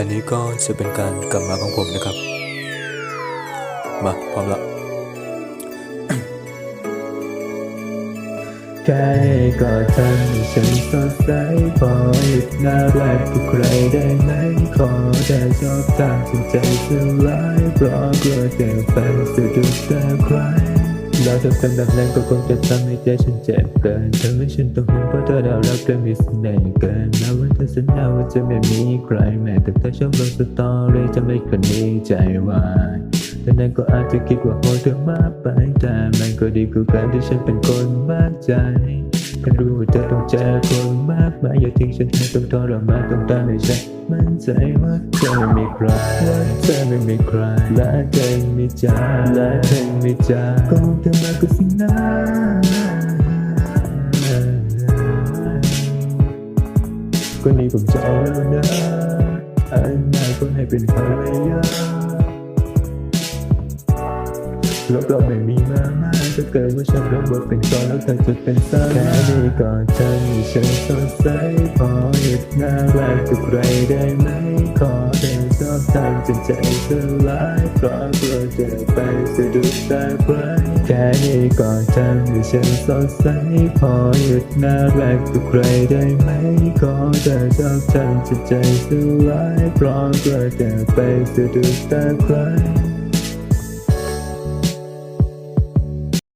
อันนี้ก็จะเป็นการกลับมาของผมนะครับ มาพร้อมละแค่ก็ทำให้ฉันสดใสพอหยุดน่ารักกับใครได้ไหม ขอแต่ชอบทางฉันใจสลายเพราะกลัวเจ็บไปสะดุดตาใคร เราจะเป็นแบบนั้นก็คงจะทำให้ใจฉันเจ็บเกินทำให้ฉันต้องห่วงเพราะเธอเรารักเธอมีเสน่ห์เกินแม้ว่าเธอสัญญาว่าจะไม่มีใครแม้แต่เธอชอบลงสตอรี่จะไม่คนนี้ใจวายแต่นั้นก็อาจจะคิดว่าโหดเธอมากไปแต่มันก็ดีกว่าการที่ฉันเป็นคนมากใจ แค่รู้ว่าเธอต้องเจอคนมากมายอย่าทิ้งฉันให้ต้องทรมานต้องตามให้ฉันมั่นใจว่าเธอไม่มีใครว่าเธอไม่มีใครและเธอไม่มีใจและเธอไม่มีใจก็คงเธอมาก็สินะก็นี้ผมจะเอาแล้วนะอันไหนก็ให้เป็นภรรยาแล้วเราไม่มีมา มากถ้าเกิดว่าฉันรับบทเป็นกอนแล้วเธอจะเป็นสาแค่นี้ก่อนฉันให้ฉันสดใสพอหยุดน่ารักกับใครได้ไหมขอได้ชอบทำจนใจสลายเพราะกลัวจะไปสะดุดตาใครแค่นี้ก่อนฉันให้ฉันสดใสพอหยุดน่ารักกับใครได้ไหมขอได้ชอบทำจนใจสลายเพราะกลัวจะไปสะดุดตาใคร